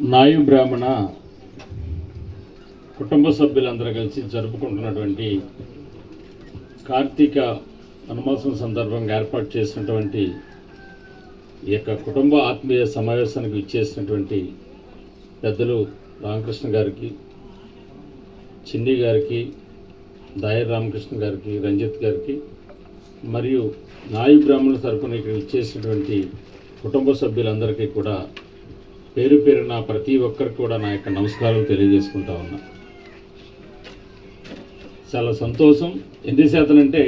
నాయు బ్రాహ్మణ కుటుంబ సభ్యులందరూ కలిసి జరుపుకుంటున్నటువంటి కార్తీక వనమాసం సందర్భంగా ఏర్పాటు చేసినటువంటి ఈ యొక్క కుటుంబ ఆత్మీయ సమావేశానికి ఇచ్చేసినటువంటి పెద్దలు రామకృష్ణ గారికి చిన్ని గారికి దాయర్ రామకృష్ణ గారికి రంజిత్ గారికి మరియు నాయు బ్రాహ్మణుల తరపున ఇక్కడ ఇచ్చేసినటువంటి కుటుంబ సభ్యులందరికీ కూడా పేరు పేరున ప్రతి ఒక్కరికి కూడా నా యొక్క నమస్కారం తెలియజేసుకుంటా ఉన్నా. చాలా సంతోషం. ఎందుచేతనంటే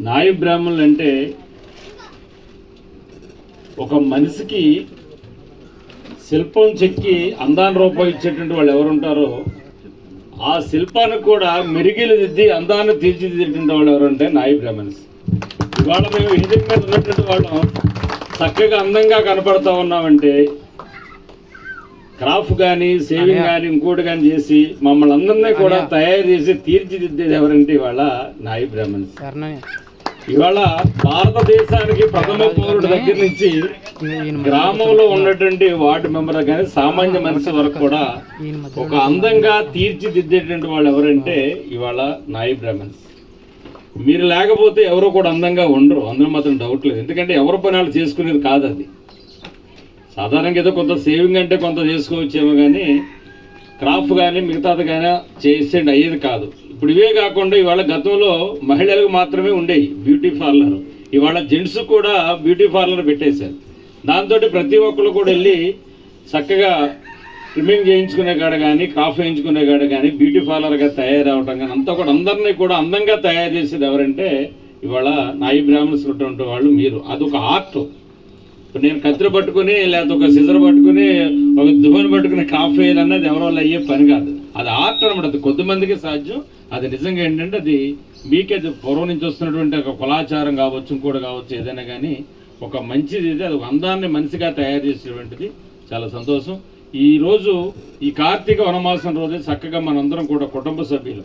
నాయ బ్రాహ్మణులు అంటే ఒక మనిషికి శిల్పం చెక్కి అందాన్ని రూపం ఇచ్చేటువంటి వాళ్ళు ఎవరుంటారో ఆ శిల్పానికి కూడా మెరిగిలు దిద్ది అందాన్ని తీర్చిదిద్దేటువంటి వాళ్ళు ఎవరంటే నాయ బ్రాహ్మణ్స్ ఇవాళ మేము ఇంటి ఉన్నటువంటి వాళ్ళం. చక్కగా అందంగా కనపడతా ఉన్నామంటే క్రాఫ్ కానీ సేవింగ్ కానీ ఇంకోటి కానీ చేసి మమ్మల్ని అందరినీ కూడా తయారు చేసి తీర్చిదిద్దేది ఎవరంటే ఇవాళ నాయి బ్రాహ్మణ్స్ ఇవాళ భారతదేశానికి ప్రథమ పౌరుడు దగ్గర నుంచి గ్రామంలో ఉన్నటువంటి వార్డు మెంబర్ కానీ సామాన్య మనిషి వరకు కూడా ఒక అందంగా తీర్చిదిద్దేటువంటి వాళ్ళు ఎవరంటే ఇవాళ నాయి బ్రాహ్మణ్స్ మీరు లేకపోతే ఎవరో కూడా అందంగా ఉండరు. అందులో మాత్రం డౌట్ లేదు. ఎందుకంటే ఎవరి పని వాళ్ళు చేసుకునేది కాదు అది. సాధారణంగా ఏదో కొంత సేవింగ్ అంటే కొంత చేసుకోవచ్చేమో కానీ క్రాఫ్ కానీ మిగతాది కానీ చేసేది అయ్యేది కాదు. ఇప్పుడు ఇవే కాకుండా ఇవాళ గతంలో మహిళలకు మాత్రమే ఉండేవి బ్యూటీ పార్లర్ ఇవాళ జెంట్స్ కూడా బ్యూటీ పార్లర్ పెట్టేశారు. దాంతో ప్రతి ఒక్కరు కూడా వెళ్ళి చక్కగా స్విమ్మింగ్ చేయించుకునే కాడ కానీ కాఫ్ వేయించుకునే కాడ కానీ బ్యూటీ పార్లర్గా తయారవటం కానీ అంతా కూడా అందరినీ కూడా అందంగా తయారు చేసేది ఎవరంటే ఇవాళ నాయి బ్రాహ్మణ్స్ ఉన్నటువంటి వాళ్ళు మీరు. అదొక ఆర్ట్. ఇప్పుడు నేను కత్తిరి పట్టుకుని లేకపోతే ఒక సిజర్ పట్టుకుని ఒక దువ్వని పట్టుకుని కాఫీ వేయాలన్నది ఎవరి వల్ల అయ్యే పని కాదు. అది ఆర్ట్ అనమాట అది కొద్దిమందికి సాధ్యం. అది నిజంగా ఏంటంటే అది మీకే అది పూర్వం నుంచి వస్తున్నటువంటి ఒక కులాచారం కావచ్చు ఇంకోటి కావచ్చు ఏదైనా కానీ ఒక మంచిది. ఇది అది ఒక అందాన్ని మనిషిగా తయారు చేసేటువంటిది. చాలా సంతోషం. ఈరోజు ఈ కార్తీక వనమాసం రోజే చక్కగా మనందరం కూడా కుటుంబ సభ్యులు.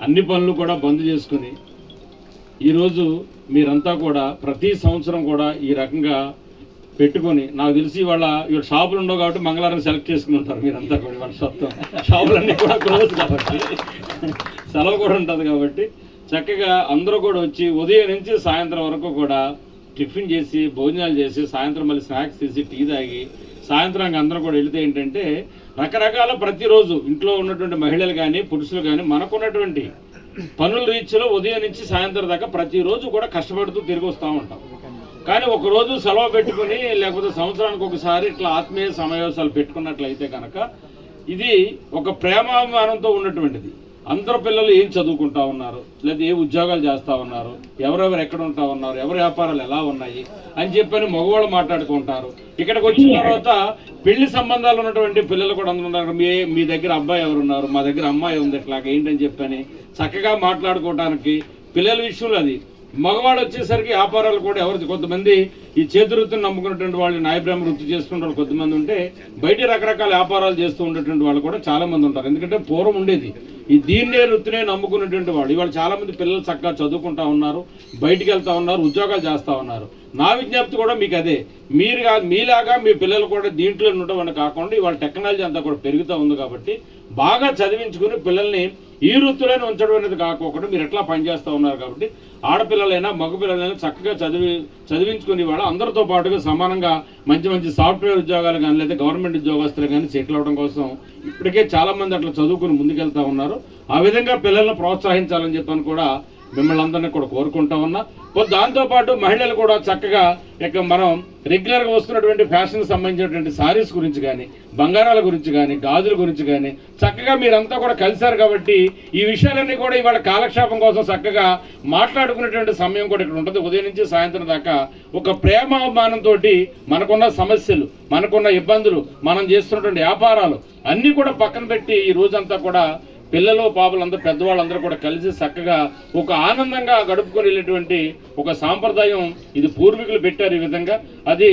అన్ని పనులు కూడా బంద్ చేసుకుని ఈరోజు మీరంతా కూడా ప్రతి సంవత్సరం కూడా ఈ రకంగా పెట్టుకొని నాకు తెలిసి వాళ్ళ ఇవాళ షాపులు ఉండవు కాబట్టి మంగళవారం సెలెక్ట్ చేసుకుని ఉంటారు మీరంతా కూడా వాళ్ళ సొత్తం షాపులన్నీ కూడా క్లోజ్ కాబట్టి. సెలవు కూడా ఉంటుంది కాబట్టి. చక్కగా అందరూ కూడా వచ్చి ఉదయం నుంచి సాయంత్రం వరకు కూడా టిఫిన్ చేసి భోజనాలు చేసి సాయంత్రం మళ్ళీ స్నాక్స్ తీసి టీ తాగి సాయంత్రం అందరం కూడా వెళితే ఏంటంటే రకరకాల ప్రతిరోజు ఇంట్లో ఉన్నటువంటి మహిళలు కానీ పురుషులు కానీ మనకున్నటువంటి పనుల రీత్యలో ఉదయం నుంచి సాయంత్రం దాకా ప్రతిరోజు కూడా కష్టపడుతూ తిరిగి వస్తూ ఉంటాం. కానీ ఒకరోజు సెలవు పెట్టుకుని లేకపోతే సంవత్సరానికి ఒకసారి ఇట్లా ఆత్మీయ సమావేశాలు పెట్టుకున్నట్లయితే కనుక ఇది ఒక ప్రేమాభిమానంతో ఉన్నటువంటిది. అందరు పిల్లలు ఏం చదువుకుంటా ఉన్నారు? లేదా ఏ ఉద్యోగాలు చేస్తూ ఉన్నారు? ఎవరెవరు ఎక్కడ ఉంటా ఉన్నారు? ఎవరి వ్యాపారాలు ఎలా ఉన్నాయి? అని చెప్పని మగవాళ్ళు మాట్లాడుకుంటారు. ఇక్కడికి వచ్చిన తర్వాత పెళ్ళి సంబంధాలు ఉన్నటువంటి పిల్లలు కూడా అందరూ ఉన్నారు. మీ మీ దగ్గర అబ్బాయి ఎవరు ఉన్నారు మా దగ్గర అమ్మాయి ఉంది ఇట్లాగా ఏంటని చెప్పని చక్కగా మాట్లాడుకోవడానికి పిల్లల విషయంలో అది. మగవాడు వచ్చేసరికి వ్యాపారాలు కూడా ఎవరు కొంతమంది ఈ చేతి వృత్తిని నమ్ముకున్నటువంటి వాళ్ళు న్యాయబ్రహ్మ వృత్తి చేసుకున్న వాళ్ళు కొంతమంది ఉంటే బయట రకరకాల వ్యాపారాలు చేస్తూ ఉండేటువంటి వాళ్ళు కూడా చాలా మంది ఉంటారు. ఎందుకంటే పూర్వం ఉండేది. ఈ దీన్నే వృత్తినే నమ్ముకున్నటువంటి వాడు. ఇవాళ చాలా మంది పిల్లలు చక్కగా చదువుకుంటా ఉన్నారు బయటికి వెళ్తా ఉన్నారు ఉద్యోగాలు చేస్తూ ఉన్నారు. నా విజ్ఞప్తి కూడా మీకు అదే. మీరు మీలాగా మీ పిల్లలు కూడా దీంట్లో ఉండడం అని కాకుండా ఇవాళ టెక్నాలజీ అంతా కూడా పెరుగుతూ ఉంది కాబట్టి బాగా చదివించుకుని పిల్లల్ని ఈ వృత్తిలోనే ఉంచడం అనేది కాకోకుండా మీరు ఎట్లా పనిచేస్తూ ఉన్నారు కాబట్టి ఆడపిల్లలైనా మగపిల్లలైనా చక్కగా చదివి చదివించుకుని వాళ్ళ అందరితో పాటుగా సమానంగా మంచి మంచి సాఫ్ట్వేర్ ఉద్యోగాలు కానీ లేదా గవర్నమెంట్ ఉద్యోగస్తులు కానీ సెటిల్ అవడం కోసం ఇప్పటికే చాలామంది అట్లా చదువుకుని ముందుకెళ్తా ఉన్నారు. ఆ విధంగా పిల్లలను ప్రోత్సహించాలని చెప్పని కూడా మిమ్మల్ని అందరినీ కూడా కోరుకుంటా ఉన్నా. ఓ దాంతోపాటు మహిళలు కూడా చక్కగా ఇక మనం రెగ్యులర్గా వస్తున్నటువంటి ఫ్యాషన్కి సంబంధించినటువంటి సారీస్ గురించి కానీ బంగారాల గురించి కానీ గాజుల గురించి కానీ చక్కగా మీరంతా కూడా కలిశారు కాబట్టి ఈ విషయాలన్నీ కూడా ఇవాళ కాలక్షేపం కోసం చక్కగా మాట్లాడుకునేటువంటి సమయం కూడా ఇక్కడ ఉంటుంది. ఉదయం నుంచి సాయంత్రం దాకా ఒక ప్రేమాభిమానంతో మనకున్న సమస్యలు మనకున్న ఇబ్బందులు మనం చేస్తున్నటువంటి వ్యాపారాలు అన్నీ కూడా పక్కన పెట్టి ఈ రోజంతా కూడా పిల్లలు పాపలందరూ పెద్దవాళ్ళందరూ కూడా కలిసి చక్కగా ఒక ఆనందంగా గడుపుకొని వెళ్ళేటువంటి ఒక సాంప్రదాయం ఇది పూర్వీకులు పెట్టారు ఈ విధంగా. అది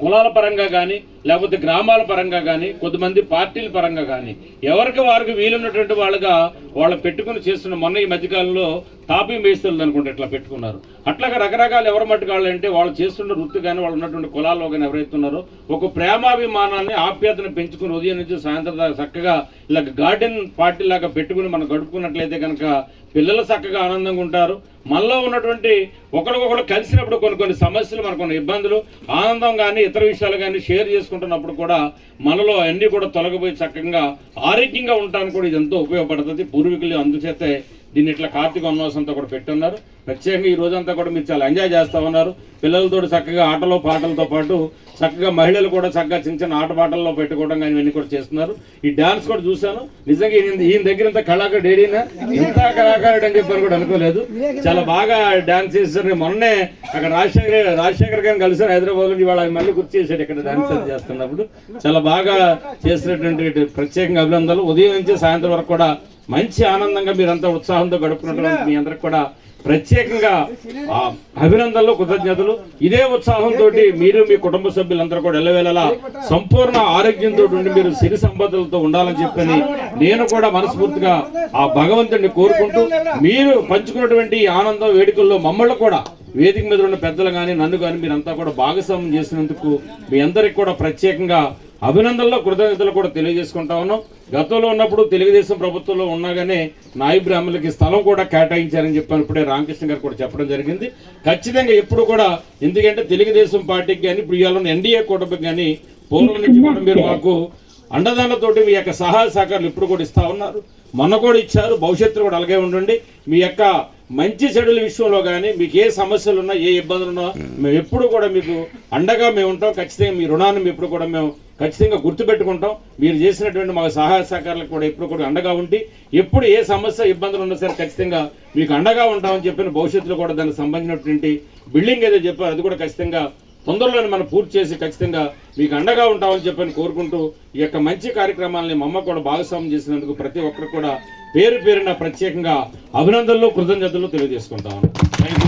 కులాల పరంగా కానీ లేకపోతే గ్రామాల పరంగా కానీ కొద్దిమంది పార్టీల పరంగా కానీ ఎవరికి వారికి వీలున్నటువంటి వాళ్ళుగా వాళ్ళు పెట్టుకుని చేస్తున్న మొన్న ఈ మధ్యకాలంలో తాపీ మేస్తులు అనుకుంటే ఇట్లా పెట్టుకున్నారు. అట్లాగా రకరకాలు ఎవరు మట్టుకాళ్ళు అంటే వాళ్ళు చేస్తున్న వృత్తి కానీ వాళ్ళు ఉన్నటువంటి కులాల్లో కానీ ఎవరైతే ఉన్నారో ఒక ప్రేమాభిమానాన్ని ఆప్యాయతను పెంచుకుని ఉదయం నుంచి సాయంత్రం దాకా చక్కగా ఇలా గార్డెన్ పార్టీ లాగా పెట్టుకుని మనం గడుపుకున్నట్లయితే కనుక పిల్లలు చక్కగా ఆనందంగా ఉంటారు. మనలో ఉన్నటువంటి ఒకరికొకరు కలిసినప్పుడు కొన్ని కొన్ని సమస్యలు మన కొన్ని ఇబ్బందులు ఆనందం కానీ ఇతర విషయాలు కానీ షేర్ చేసుకుంటున్నప్పుడు కూడా మనలో అన్నీ కూడా తొలగిపోయి చక్కగా ఆరోగ్యంగా ఉండటానికి కూడా ఇది ఎంతో ఉపయోగపడుతుంది. పూర్వీకులు అందుచేతే దీన్ని ఇట్లా కార్తీక అమావాసంతా కూడా పెట్టున్నారు. ప్రత్యేకంగా ఈ రోజంతా కూడా మీరు చాలా ఎంజాయ్ చేస్తా ఉన్నారు. పిల్లలతో చక్కగా ఆటలో పాటలతో పాటు చక్కగా మహిళలు కూడా చక్కగా చిన్న చిన్న ఆట పాటల్లో పెట్టుకోవడం కానీ ఇవన్నీ కూడా చేస్తున్నారు. ఈ డాన్స్ కూడా చూశాను. నిజంగా ఈయన దగ్గర ఇంత కళాకారుడు ఏడీనా ఇంత కళాకారుడు అని చెప్పారు కూడా అనుకోలేదు. చాలా బాగా డాన్స్ చేశారు. మొన్నే అక్కడ రాజశేఖర్ రాజశేఖర్ గారిని కలిసారు హైదరాబాద్ ఇవాళ మళ్ళీ గుర్తు చేశాడు ఇక్కడ డాన్స్ చేస్తున్నప్పుడు. చాలా బాగా చేసినటువంటి ప్రత్యేకంగా అభినందనలు. ఉదయం నుంచి సాయంత్రం వరకు కూడా మంచి ఆనందంగా మీరంతా ఉత్సాహంతో గడుపుకున్నటువంటి మీ అందరికి కూడా ప్రత్యేకంగా అభినందనలు కృతజ్ఞతలు. ఇదే ఉత్సాహంతో మీరు మీ కుటుంబ సభ్యులందరూ కూడా ఎల్లవేళలా సంపూర్ణ ఆరోగ్యంతో ఉండి మీరు సిరి సంపదలతో ఉండాలని చెప్పని నేను కూడా మనస్ఫూర్తిగా ఆ భగవంతుడిని కోరుకుంటూ మీరు పంచుకున్నటువంటి ఆనందం వేడుకల్లో మమ్మల్ని కూడా వేదిక మీద ఉన్న పెద్దలు కానీ నన్ను కానీ మీరంతా కూడా భాగస్వామ్యం చేసినందుకు మీ అందరికి కూడా ప్రత్యేకంగా అభినందనలో కృతజ్ఞతలు కూడా తెలియజేసుకుంటా ఉన్నాం. గతంలో ఉన్నప్పుడు తెలుగుదేశం ప్రభుత్వంలో ఉండగానే నాయి బ్రాహ్మణులకి స్థలం కూడా కేటాయించారని చెప్పాను ఇప్పుడే రామకృష్ణ గారు కూడా చెప్పడం జరిగింది. ఖచ్చితంగా ఎప్పుడు కూడా ఎందుకంటే తెలుగుదేశం పార్టీకి కానీ ఇప్పుడు ఇవాళ ఎన్డీఏ కూటమికి కానీ పూర్వం నుంచి కూడా మీరు మాకు అండదండతోటి మీ యొక్క సహాయ సహకారాలు ఇప్పుడు కూడా ఇస్తా ఉన్నారు. మొన్న కూడా ఇచ్చారు. భవిష్యత్తులో కూడా అలాగే ఉండండి. మీ యొక్క మంచి చెడుల విషయంలో కానీ మీకు ఏ సమస్యలు ఉన్నా ఏ ఇబ్బందులు ఉన్నా మేము ఎప్పుడు కూడా మీకు అండగా మేము ఉంటాం. ఖచ్చితంగా మీ రుణాన్ని మేము ఎప్పుడు కూడా మేము ఖచ్చితంగా గుర్తుపెట్టుకుంటాం. మీరు చేసినటువంటి మా సహాయ సహకారాలకు కూడా ఎప్పుడు కూడా అండగా ఉండి ఎప్పుడు ఏ సమస్య ఇబ్బందులు ఉన్నా సరే ఖచ్చితంగా మీకు అండగా ఉంటామని చెప్పిన భవిష్యత్తులో కూడా దానికి సంబంధించినటువంటి బిల్డింగ్ ఏదో చెప్పారు అది కూడా ఖచ్చితంగా తొందరలోనే మనం పూర్తి చేసి ఖచ్చితంగా మీకు అండగా ఉంటామని చెప్పని కోరుకుంటూ ఈ యొక్క మంచి కార్యక్రమాలని మా అమ్మ కూడా భాగస్వామ్యం చేసినందుకు ప్రతి ఒక్కరు కూడా పేరు పేరున ప్రత్యేకంగా అభినందనలు కృతజ్ఞతలు తెలియజేసుకుంటాను